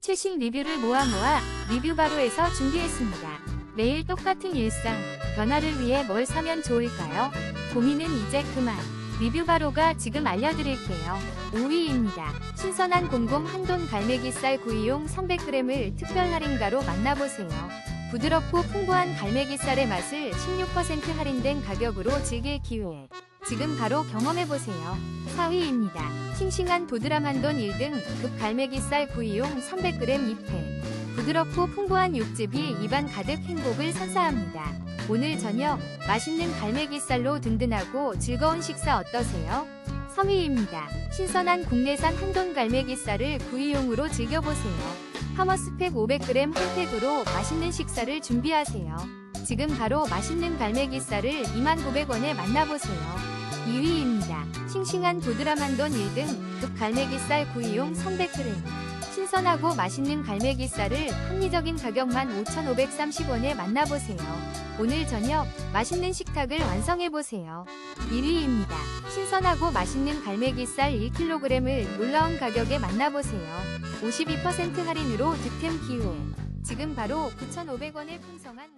최신 리뷰를 모아 모아 리뷰 바로에서 준비했습니다. 매일 똑같은 일상, 변화를 위해 뭘 사면 좋을까요? 고민은 이제 그만. 리뷰 바로가 지금 알려드릴게요. 5위입니다. 신선한 공공 한돈 갈매기살 구이용 300g을 특별 할인가로 만나보세요. 부드럽고 풍부한 갈매기살의 맛을 16% 할인된 가격으로 즐길 기회. 지금 바로 경험해보세요. 4위입니다. 싱싱한 도드람 한돈 1등 급 갈매기살 구이용 300g 2팩. 부드럽고 풍부한 육즙이 입안 가득 행복을 선사합니다. 오늘 저녁 맛있는 갈매기살로 든든하고 즐거운 식사 어떠세요? 3위입니다. 신선한 국내산 한돈 갈매기살을 구이용으로 즐겨보세요. 하머스팩 500g 한 팩으로 맛있는 식사를 준비하세요. 지금 바로 맛있는 갈매기살을 29,900원에 만나보세요. 2위입니다. 싱싱한 도드람 한돈 1등 급 갈매기살 구이용 300g. 신선하고 맛있는 갈매기살을 합리적인 가격만 5,530원에 만나보세요. 오늘 저녁 맛있는 식탁을 완성해보세요. 1위입니다. 신선하고 맛있는 갈매기살 1kg을 놀라운 가격에 만나보세요. 52% 할인으로 득템 기회. 지금 바로 9,500원에 풍성한